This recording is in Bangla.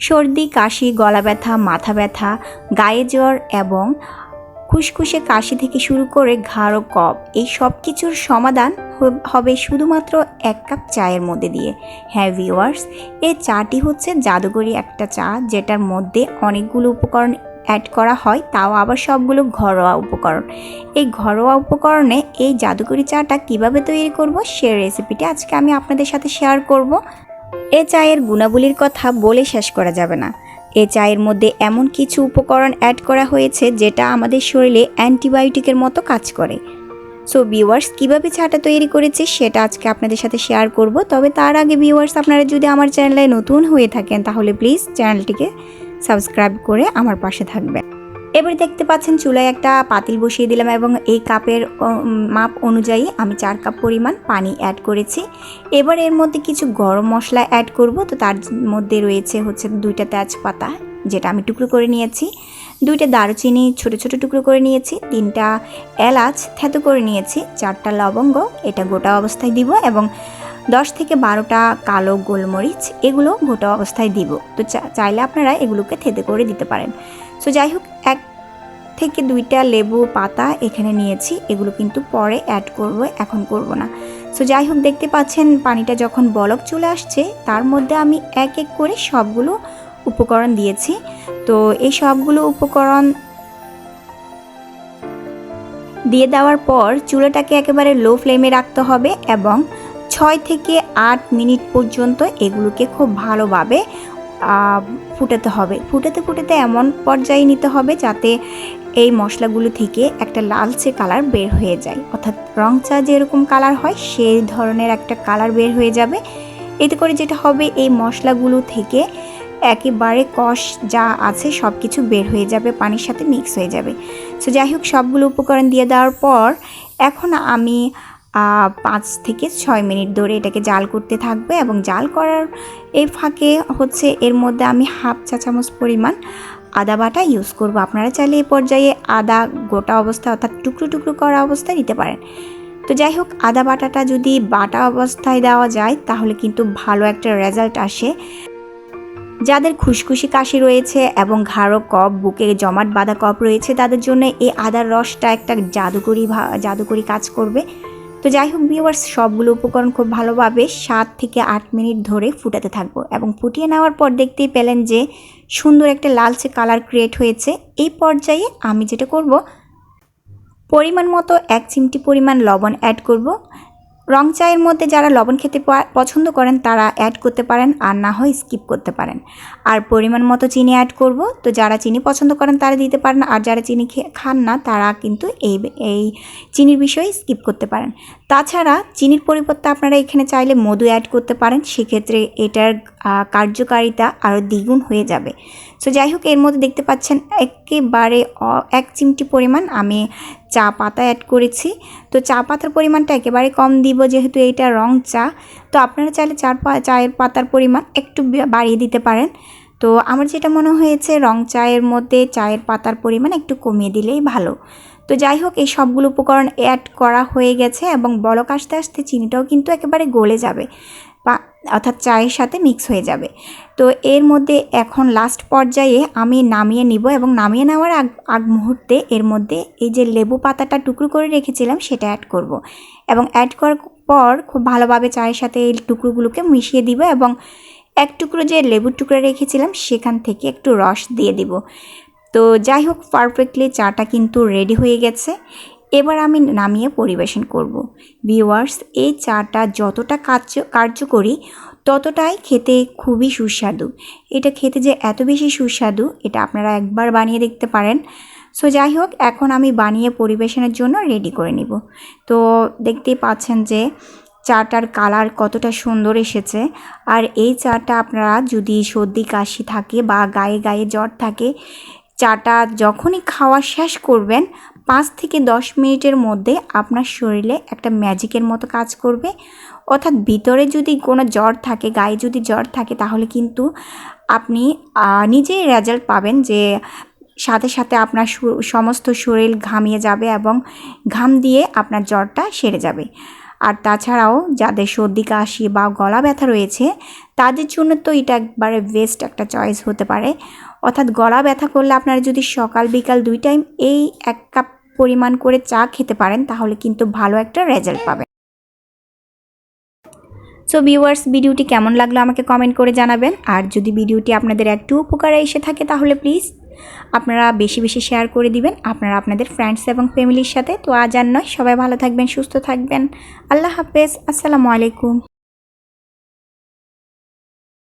সর্দি, কাশি, গলা ব্যথা, মাথা ব্যথা, গায়ে জ্বর এবং খুসখুসে কাশি থেকে শুরু করে ঘাড় ও কফ, এই সব কিছুর সমাধান হবে শুধুমাত্র এক কাপ চায়ের মধ্যে দিয়ে। হ্যাঁ ভিওয়ার্স এই চাটি হচ্ছে জাদুকরি একটা চা, যেটার মধ্যে অনেকগুলো উপকরণ অ্যাড করা হয়, তাও আবার সবগুলো ঘরোয়া উপকরণ। এই ঘরোয়া উপকরণে এই জাদুকরি চাটা কীভাবে তৈরি করব, সে রেসিপিটি আজকে আমি আপনাদের সাথে শেয়ার করব। এ চায়ের গুণাবলীর কথা বলে শেষ করা যাবে না। এ চায়ের মধ্যে এমন কিছু উপকরণ অ্যাড করা হয়েছে যেটা আমাদের শরীরে অ্যান্টিবায়োটিকের মতো কাজ করে। সো ভিউয়ার্স কীভাবে চাটা তৈরি করেছি সেটা আজকে আপনাদের সাথে শেয়ার করব। তবে তার আগে ভিউয়ার্স আপনারা যদি আমার চ্যানেলে নতুন হয়ে থাকেন, তাহলে প্লিজ চ্যানেলটিকে সাবস্ক্রাইব করে আমার পাশে থাকবেন। এবার দেখতে পাচ্ছেন চুলায় একটা পাতিল বসিয়ে দিলাম এবং এই কাপের মাপ অনুযায়ী আমি চার কাপ পরিমাণ পানি অ্যাড করেছি। এবার এর মধ্যে কিছু গরম মশলা অ্যাড করব। তো তার মধ্যে রয়েছে হচ্ছে দুইটা তেজপাতা, যেটা আমি টুকরো করে নিয়েছি। দুইটা দারুচিনি ছোট ছোট টুকরো করে নিয়েছি। তিনটা এলাচ থেতো করে নিয়েছি। চারটা লবঙ্গ, এটা গোটা অবস্থায় দিব এবং দশ থেকে বারোটা কালো গোলমরিচ, এগুলো গোটা অবস্থায় দিব। তো চাইলে আপনারা এগুলোকে থেতে করে দিতে পারেন। সো যাই হোক এক থেকে দুইটা লেবু পাতা এখানে নিয়েছি। এগুলো কিন্তু পরে অ্যাড করব, এখন করব না। সো যাই হোক দেখতে পাচ্ছেন পানিটা যখন বলক চলে আসছে, তার মধ্যে আমি এক এক করে সবগুলো উপকরণ দিয়েছি। তো, এই সবগুলো উপকরণ দিয়ে দেওয়ার পর চুলাটাকে একেবারে লো ফ্লেমে রাখতে হবে এবং ছয় থেকে আট মিনিট পর্যন্ত এগুলোকে খুব ভালোভাবে ফুটাতে হবে। ফুটাতে ফুটাতে এমন পর্যায়ে নিতে হবে যাতে এই মশলাগুলো থেকে একটা লালচে কালার বের হয়ে যায়। অর্থাৎ রং চা যেরকম কালার হয়, সেই ধরনের একটা কালার বের হয়ে যাবে। এতে করে যেটা হবে, এই মশলাগুলো থেকে একেবারে কষ যা আছে সব কিছু বের হয়ে যাবে, পানির সাথে মিক্স হয়ে যাবে। সো যাই হোক, সবগুলো উপকরণ দিয়ে দেওয়ার পর এখন আমি পাঁচ থেকে ছয় মিনিট ধরে এটাকে জাল করতে থাকবে এবং জাল করার এই ফাঁকে হচ্ছে এর মধ্যে আমি হাফ চা চামচ পরিমাণ আদা বাটা ইউজ করব। আপনারা চাইলে এই পর্যায়ে আদা গোটা অবস্থা অর্থাৎ টুকরো টুকরো করা অবস্থায় দিতে পারেন। তো যাই হোক, আদা বাটাটা যদি বাটা অবস্থায় দেওয়া যায়, তাহলে কিন্তু ভালো একটা রেজাল্ট আসে। যাদের খুশখুশি কাশি রয়েছে এবং ঘাড়ো কপ বুকে জমাট বাঁধা কপ রয়েছে, তাদের জন্য এই আদার রসটা একটা জাদুকরি জাদুকরি কাজ করবে। তো যাই হোক ভিউয়ার্স সবগুলো উপকরণ খুব ভালোভাবে সাত থেকে আট মিনিট ধরে ফুটাতে থাকব এবং ফুটিয়ে নেওয়ার পর দেখতেই পেলেন যে সুন্দর একটা লালচে কালার ক্রিয়েট হয়েছে। এই পর্যায়ে আমি যেটা করব, পরিমাণ মতো এক চিমটি পরিমাণ লবণ অ্যাড করব। রং চায়ের মধ্যে যারা লবণ খেতে পছন্দ করেন, তারা অ্যাড করতে পারেন আর না হয় স্কিপ করতে পারেন। আর পরিমাণ মতো চিনি অ্যাড করব। তো যারা চিনি পছন্দ করেন, তারা দিতে পারেন। আর যারা চিনি খান না, তারা কিন্তু এই এই চিনির বিষয়ে স্কিপ করতে পারেন। তাছাড়া চিনির পরিবর্তে আপনারা এখানে চাইলে মধু অ্যাড করতে পারেন। সেক্ষেত্রে এটার কার্যকারিতা আরও দ্বিগুণ হয়ে যাবে। সো যাই হোক, এর মধ্যে দেখতে পাচ্ছেন একেবারে এক চিমটি পরিমাণ আমি চা পাতা অ্যাড করেছি। তো চা পাতার পরিমাণটা একেবারে কম দিব যেহেতু এইটা রং চা। তো আপনারা চাইলে চার চায়ের পাতার পরিমাণ একটু বাড়িয়ে দিতে পারেন। তো আমার যেটা মনে হয়েছে, রং চায়ের মধ্যে চায়ের পাতার পরিমাণ একটু কমিয়ে দিলেই ভালো। তো যাই হোক, এই সবগুলো উপকরণ অ্যাড করা হয়ে গেছে এবং বলক আসতে আসতে চিনিটাও কিন্তু একেবারে গলে যাবে। অর্থাৎ চায়ের সাথে মিক্স হয়ে যাবে। তো এর মধ্যে এখন লাস্ট পর্যায়ে আমি নামিয়ে নিব এবং নামিয়ে নেওয়ার আগ আগ মুহূর্তে এর মধ্যে এই যে লেবু পাতাটা টুকরো করে রেখেছিলাম সেটা অ্যাড করব। এবং অ্যাড করার পর খুব ভালোভাবে চায়ের সাথে এই টুকরোগুলোকে মিশিয়ে দিব এবং এক টুকরো যে লেবুর টুকরো রেখেছিলাম সেখান থেকে একটু রস দিয়ে দিব। তো যাই হোক পারফেক্টলি চাটা কিন্তু রেডি হয়ে গেছে। এবার আমি নামিয়ে পরিবেশন করব। ভিউয়ার্স এই চাটা যতটা কার্য, কার্যকরী, ততটাই খেতে খুবই সুস্বাদু। এটা খেতে যে এত বেশি সুস্বাদু, এটা আপনারা একবার বানিয়ে দেখতে পারেন। সো, যাই হোক, এখন আমি বানিয়ে পরিবেশনের জন্য রেডি করে নিব। তো, দেখতেই পাচ্ছেন যে চাটার কালার কতটা সুন্দর এসেছে। আর এই চাটা আপনারা যদি সর্দি, কাশি থাকে বা গায়ে গায়ে জ্বর থাকে চাটা যখনই খাওয়া শেষ করবেন, পাঁচ থেকে দশ মিনিটের মধ্যে আপনার শরীরে একটা ম্যাজিকের মতো কাজ করবে। অর্থাৎ ভিতরে যদি কোনো জ্বর থাকে, গায়ে যদি জ্বর থাকে, তাহলে কিন্তু আপনি নিজেই রেজাল্ট পাবেন যে সাথে সাথে আপনার সমস্ত শরীর ঘামিয়ে যাবে এবং ঘাম দিয়ে আপনার জ্বরটা সেরে যাবে। আর তাছাড়াও যাদের সর্দি, কাশি বা গলা ব্যথা রয়েছে, তাদের জন্য তো এটা একবারে বেস্ট একটা চয়েস হতে পারে। অর্থাৎ গলা ব্যথা করলে আপনারা যদি সকাল, বিকাল দুই টাইম এই এক কাপ পরিমাণ করে চা খেতে পারেন, তাহলে কিন্তু ভালো একটা রেজাল্ট পাবেন। সো ভিউয়ার্স ভিডিওটি কেমন লাগল আমাকে কমেন্ট করে জানাবেন। আর যদি ভিডিওটি আপনাদের একটু উপকারে এসে থাকে, তাহলে প্লিজ আপনারা বেশি বেশি শেয়ার করে দিবেন। আপনারা আপনাদের ফ্রেন্ডস এবং ফ্যামিলির সাথে। তো আজ আর নয়, সবাই ভালো থাকবেন, সুস্থ থাকবেন। আল্লাহ হাফেজ, আসসালামু আলাইকুম।